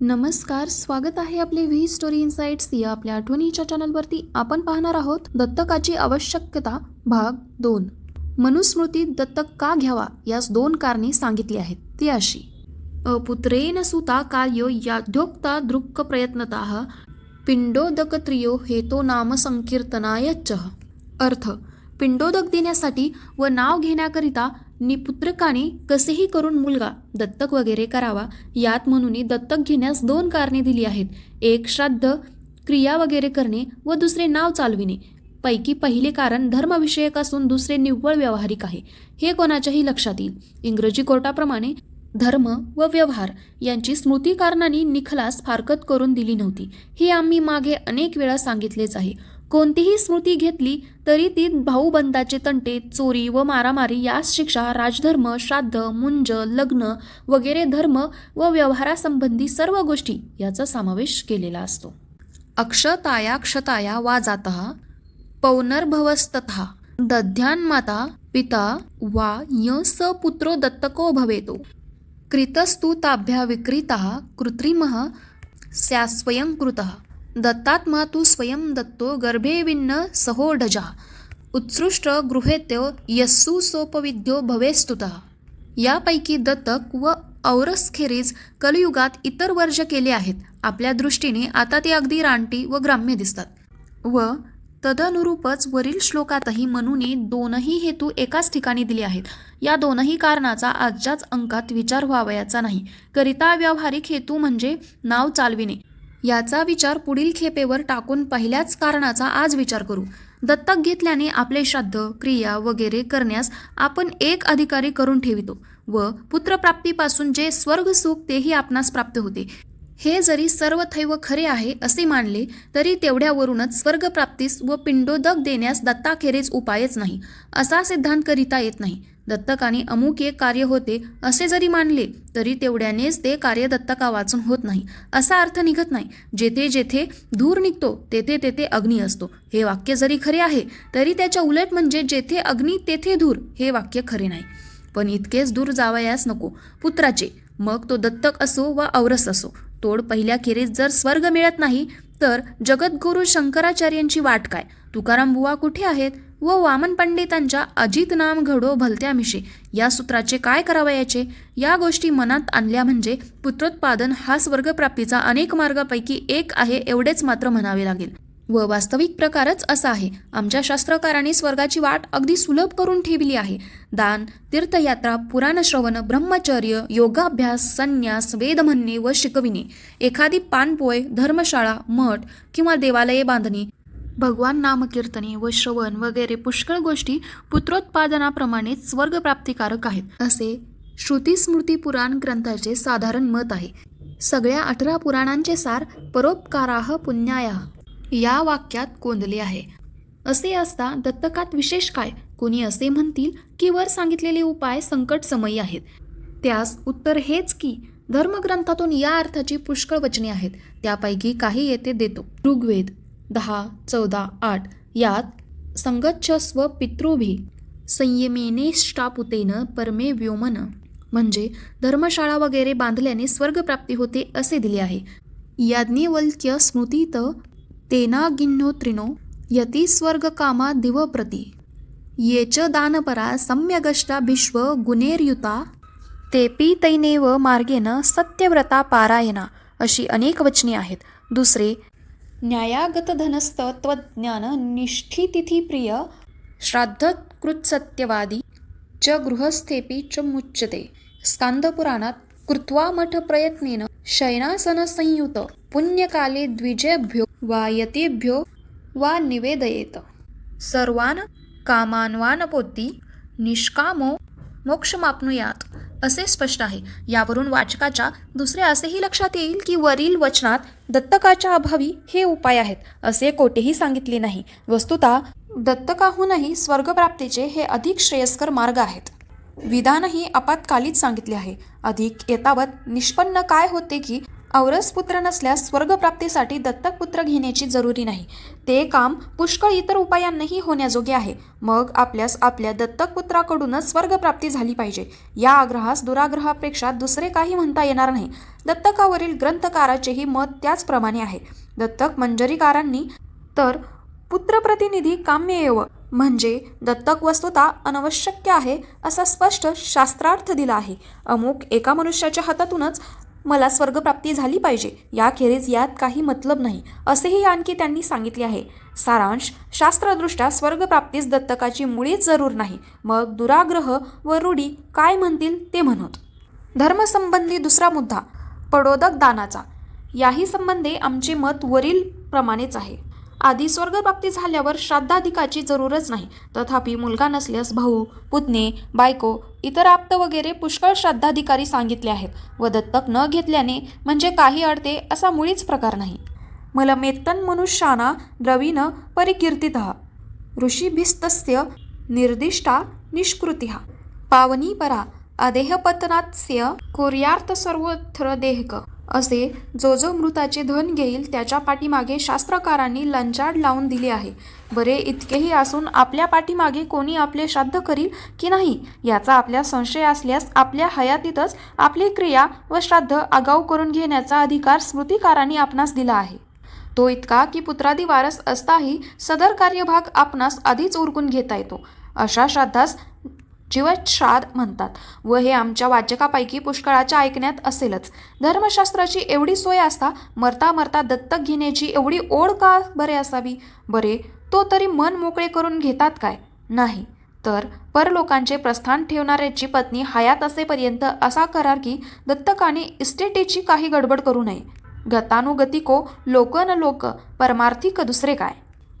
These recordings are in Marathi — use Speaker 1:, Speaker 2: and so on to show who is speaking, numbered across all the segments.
Speaker 1: नमस्कार स्वागत आहे आपले व्ही स्टोरी इन्साइट्स या आपल्या आठवणीच्या चॅनलवरती. आपण पाहणार आहोत दत्तकाची आवश्यकता भाग दोन. मनुस्मृतीत दत्तक का घ्यावा? यास दोन कारणे सांगितली आहेत. ती अशी. अपुत्रेण सुता कार्यो याध्योक्ता दृक्क प्रयत्नता पिंडोदकत्रियो हेतो नाम संकीर्तनायच अर्थ. पिंडोदक देण्यासाठी व नाव घेण्याकरिता निपुत्रकाने कसेही करून मुलगा दत्तक वगैरे करावा यात म्हणून दत्तक घेण्यास दोन कारणे दिली आहेत. एक श्राद्ध क्रिया वगैरे करणे व दुसरे नाव चालविणे. पैकी पहिले कारण धर्मविषयक असून दुसरे निव्वळ व्यावहारिक आहे. हे कोणाच्याही लक्षात येईल. इंग्रजी कोर्टाप्रमाणे धर्म व व्यवहार यांची स्मृती कारणांनी निखलास फारकत करून दिली नव्हती. हे आम्ही मागे अनेक वेळा सांगितलेच आहे. कोणतीही स्मृती घेतली तरी ती भाऊबंदाचे तंटे चोरी व मारामारी यास शिक्षा राजधर्म श्राद्ध मुंज लग्न वगैरे धर्म व व्यवहारासंबंधी सर्व गोष्टी याचा समावेश केलेला असतो. अक्षताया क्षताया वा जात पौनर्भवस्तथा दध्यान्माता पिता वा य स पुत्रो दत्तको भवेतो। कृतस्तु ताभ्या विक्रीतः कृत्रिमः स्यास्वयंकृतः दत्तात्मा तू स्वयं दत्तो गर्भे विन्न सहोढजा उत्सृष्ट गृहेत्यो यस्सू सोपविद्यो भवेस्तुतः यापैकी दत्तक व औरसखेरीज कलियुगात इतर वर्ज केले आहेत। आपल्या दृष्टीने आता ते अगदी रानटी व ग्राम्य दिसतात। व तदनुरूपच वरील श्लोकातही मनूने दोनही हेतू एकाच ठिकाणी दिले आहेत। या दोनही कारणाचा आजच्याच अंकात विचार व्हावयाचा नाही। करिता व्यावहारिक हेतू म्हणजे नाव चालविणे। याचा विचार पुढील खेपेवर टाकून पहिल्याच कारणाचा आज विचार करू. दत्तक घेतल्याने आपले श्राद्ध क्रिया वगैरे करण्यास आपण एक अधिकारी करून ठेवितो व पुत्रप्राप्तीपासून जे स्वर्ग सुख तेही आपणास प्राप्त होते. हे जरी सर्वथैव खरे आहे असे मानले तरी तेवढ्यावरूनच स्वर्गप्राप्तीस व पिंडोदक देण्यास दत्ताखेरीज उपायच नाही असा सिद्धांत करिता येत नाही. दत्तकाने अमुक एक कार्य होते असे जरी मानले तरी तेवढ्यानेच ते कार्य दत्तका वाचून होत नाही असा अर्थ निघत नाही. जेथे जेथे धूर निघतो तेथे तेथे अग्नी असतो. हे वाक्य जरी खरे आहे तरी त्याच्या उलट म्हणजे जेथे अग्नी तेथे धूर हे वाक्य खरे नाही. पण इतकेच दूर जावयास नको. पुत्राचे मग तो दत्तक असो वा औरस असो तोड पहिल्या खेरीत जर स्वर्ग मिळत नाही तर जगद्गुरू शंकराचार्यांची वाट काय? तुकाराम बुवा कुठे आहेत व वामन पंडितांच्या अजित नाम घडो भलत्यामिशी या सूत्राचे काय करावयाचे या गोष्टी मनात आणल्या म्हणजे पुत्रोत्पादन हा स्वर्गप्राप्तीचा अनेक मार्गापैकी एक आहे एवढेच मात्र म्हणावे लागेल. व वास्तविक प्रकारच असा आहे. आमच्या शास्त्रकारांनी स्वर्गाची वाट अगदी सुलभ करून ठेवली आहे. दान तीर्थयात्रा पुराणश्रवण ब्रह्मचर्य योगाभ्यास संन्यास वेद म्हणणे व शिकविणे. एखादी पानपोय धर्मशाळा मठ किंवा देवालये बांधणे भगवान नामकीर्तने व श्रवण वगैरे पुष्कळ गोष्टी पुत्रोत्पादनाप्रमाणेच स्वर्गप्राप्तिकारक आहेत. असे श्रुती स्मृती पुराण ग्रंथाचे साधारण मत आहे. सगळ्या अठरा पुराणांचे सार परोपकाराह पुण्याया या वाक्यात कोंदले आहे. असे असता दत्तकात विशेष काय? कोणी असे म्हणतील की वर सांगितलेले उपाय संकटसमयी आहेत. त्यास उत्तर हेच की धर्मग्रंथातून या अर्थाची पुष्कळ वचने आहेत. त्यापैकी काही येथे देतो. ऋग्वेद. दहा चौदा आठ यात संगच्छ स्व पितृभी संयमेनेष्टापुतेन परमे व्योमन. म्हणजे धर्मशाळा वगैरे बांधल्याने स्वर्गप्राप्ती होते असे दिले आहे. याज्ञवल्क्य स्मृतीत तेनागिन्नोत्रिनो यती स्वर्गकामा दिवप्रती. ये च दानपरा सम्यगष्टा भिश्व गुणेर्युता. तेपी तैनेव मार्गेन सत्यव्रता पारायणा अशी अनेक वचने आहेत. दुसरे न्यायागत धनस्थ श्राद्धकृत्सत्यवादी निष्ठितिथी श्राद्ध कृत्सत्यवादी च गृहस्थेपी च मुच्यते। स्कांदपुराणात कृत्वा मठ प्रयत्नेन शयनासन संयुत पुण्यकाले द्विजेभ्यो वा यतेभ्यो वा निवेदयेत। सर्वान कामान्वानपोती निष्कामो मोक्षमाप्नुयात। असे स्पष्ट आहे. यावरून वाचकाच्या दुसरे असेही लक्षात येईल की वरील वचनात दत्तकाच्या अभावी हे उपाय आहेत असे कोठेही सांगितले नाही. वस्तुता दत्तकाहूनही स्वर्गप्राप्तीचे हे अधिक श्रेयस्कर मार्ग आहेत. विधानही आपत्कालीच सांगितले आहे. अधिक येतावत निष्पन्न काय होते की औरस पुत्र नसल्यास स्वर्गप्राप्तीसाठी दत्तक पुत्र घेण्याची जरुरी नाही. ते काम पुष्कळ इतर उपायांनाही होण्याजोगे आहे. मग आपल्यास आपल्या दत्तक पुत्राकडूनच स्वर्गप्राप्ती झाली पाहिजे. या आग्रहास दुराग्रहापेक्षा दुसरे काही म्हणता येणार नाही. दत्तकावरील ग्रंथकाराचेही मत त्याचप्रमाणे आहे. दत्तक मंजरीकारांनी तर पुत्रप्रतिनिधी काम्येव म्हणजे दत्तक वस्तुता अनावश्यक आहे असा स्पष्ट शास्त्रार्थ दिला आहे. अमुक एका मनुष्याच्या हातातूनच मला स्वर्गप्राप्ती झाली पाहिजे. याखेरीज यात काही मतलब नाही असेही आणखी त्यांनी सांगितले आहे. सारांश शास्त्रदृष्ट्या स्वर्गप्राप्तीस दत्तकाची मुळीच जरूर नाही. मग दुराग्रह व रूढी काय म्हणतील ते म्हणत. धर्मसंबंधी दुसरा मुद्दा पडोदक दानाचा याही संबंधी आमचे मत वरील प्रमाणेच आहे. आधी स्वर्गप्राप्ती झाल्यावर श्राद्धाधिकाची जरूरच नाही. तथापि मुलगा नसल्यास भाऊ पुतणे बायको इतर आप्त वगैरे पुष्कळ श्राद्धाधिकारी सांगितले आहेत. व दत्तक न घेतल्याने म्हणजे काही अडते असा मुळीच प्रकार नाही. मला मेत्तन मनुष्याना द्रवीन परिकीर्तित. ऋषीभिस्तस्य निर्दिष्टा निष्कृतिः. पावनी परा अदेहपतनात्स्य कुर्यार्थ सर्वत्र देहक असे जो जो मृताचे धन घेईल त्याच्या पाठीमागे शास्त्रकारांनी लंचाड लावून दिली आहे. बरे इतकेही असून आपल्या पाठीमागे कोणी आपले श्राद्ध करील की नाही याचा आपल्या संशय असल्यास आपल्या हयातीतच आपली क्रिया व श्राद्ध आगाऊ करून घेण्याचा अधिकार स्मृतिकारांनी आपणास दिला आहे. तो इतका की पुत्रादी वारस असताही सदर कार्यभाग आपणास आधीच उरकून घेता येतो. अशा श्राद्धास जीवश्राद्ध म्हणतात व हे आमच्या वाचकापैकी पुष्कळाच्या ऐकण्यात असेलच. धर्मशास्त्राची एवढी सोय असता मरता मरता दत्तक घेण्याची एवढी ओढ का बरे असावी? बरे तो तरी मन मोकळे करून घेतात काय? नाही. तर परलोकांचे प्रस्थान ठेवणाऱ्याची पत्नी हयात असेपर्यंत असा करार की दत्तकाने इस्टेटीची काही गडबड करू नये. गतानुगतिको लोक न लोक परमार्थिक दुसरे काय?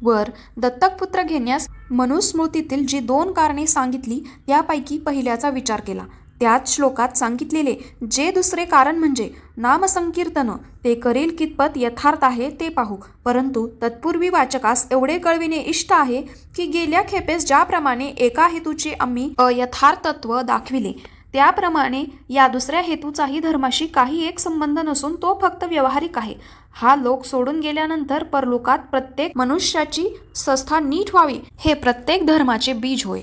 Speaker 1: वर दत्तक पुत्र घेण्यास मनुस्मृतीतील जी दोन कारणे सांगितली त्यापैकी पहिल्याचा विचार केला. त्याच श्लोकात सांगितलेले जे दुसरे कारण म्हणजे नामसंकीर्तन. ते करील कितपत यथार्थ आहे ते पाहू. परंतु तत्पूर्वी वाचकास एवढे कळविणे इष्ट आहे की गेल्या खेपेस ज्याप्रमाणे एका हेतूचे आम्ही अयथार्थत्व दाखविले. त्याप्रमाणे या दुसऱ्या हेतूचाही धर्माशी काही एक संबंध नसून तो फक्त व्यावहारिक आहे. हा लोक सोडून गेल्यानंतर परलोकात प्रत्येक मनुष्याची संस्था नीट व्हावी हे प्रत्येक धर्माचे बीज होय.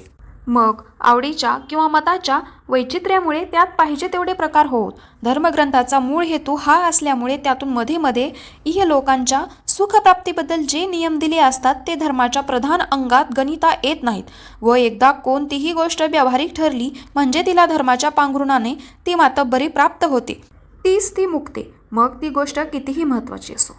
Speaker 1: मग आवडीच्या किंवा मताच्या वैचित्र्यामुळे त्यात पाहिजे तेवढे प्रकार होत. धर्मग्रंथाचा मूळ हेतू हा असल्यामुळे त्यातून मध्ये मध्ये इह लोकांच्या सुखप्राप्तीबद्दल जे नियम दिले असतात ते धर्माच्या प्रधान अंगात गणिता येत नाहीत. व एकदा कोणतीही गोष्ट व्यावहारिक ठरली म्हणजे तिला धर्माच्या पांघरुणाने ती मातब्बरी प्राप्त होते. तीच ती मुक्ते. मग ती गोष्ट कितीही महत्त्वाची असो.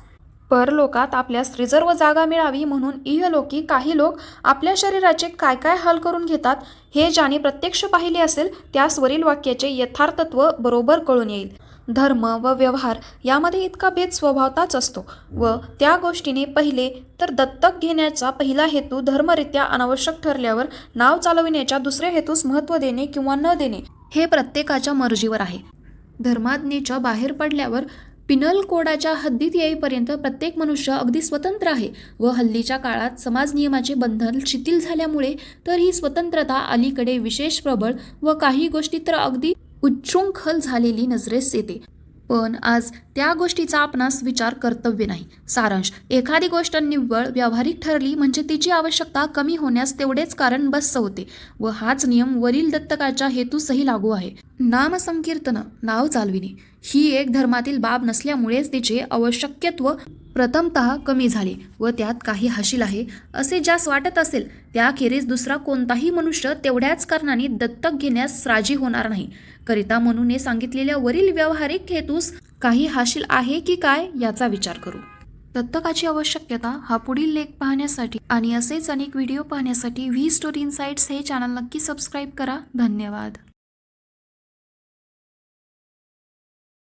Speaker 1: परलोकात आपल्यास रिझर्व जागा मिळावी म्हणून इहलोकी काही लोक आपल्या शरीराचे काय काय हाल करून घेतात हे ज्याने प्रत्यक्ष पाहिले असेल त्यास वरील वाक्याचे यथार्थत्व बरोबर कळून येईल. धर्म व व्यवहार यामध्ये इतका भेद स्वभावताच असतो व त्या गोष्टीने पहिले तर दत्तक घेण्याचा पहिला हेतू धर्मरित्या अनावश्यक ठरल्यावर नाव चालविण्याच्या दुसऱ्या हेतूस महत्त्व देणे किंवा न देणे हे प्रत्येकाच्या मर्जीवर आहे. धर्माज्ञेच्या बाहेर पडल्यावर पिनल कोडाच्या हद्दीत येईपर्यंत प्रत्येक मनुष्य अगदी स्वतंत्र आहे व हल्लीच्या काळात समाज नियमाचे बंधन शिथिल झाल्यामुळे तर ही स्वतंत्रता अलीकडे विशेष प्रबळ व काही गोष्टी तर अगदी उच्चृंखल झालेली नजरेस येते. पण आज त्या गोष्टीचा आपणास विचार कर्तव्य नाही. सारांश एखादी गोष्ट निव्वळ व्यावहारिक ठरली म्हणजे तिची आवश्यकता कमी होण्यास तेवढेच कारण बस्स होते व हाच नियम वरील दत्तकाच्या हेतूसही लागू आहे. नामसंकीर्तन नाव चालविणे ही एक धर्मातील बाब नसल्यामुळेच तिचे आवश्यकत्व प्रथमतः कमी झाले व त्यात काही हाशील आहे. असे ज्यास वाटत असेल त्याखेरीज दुसरा कोणताही मनुष्य तेवढ्याच कारणाने दत्तक घेण्यास राजी होणार नाही. करिता म्हणून सांगितलेल्या वरील व्यावहारिक हेतूस काही हाशील आहे की काय याचा विचार करू. दत्तकाची आवश्यकता हा पुढील लेख पाहण्यासाठी आणि असेच अनेक व्हिडिओ पाहण्यासाठी व्ही स्टोरी इन्साइट्स हे चॅनल नक्की सबस्क्राईब करा. धन्यवाद.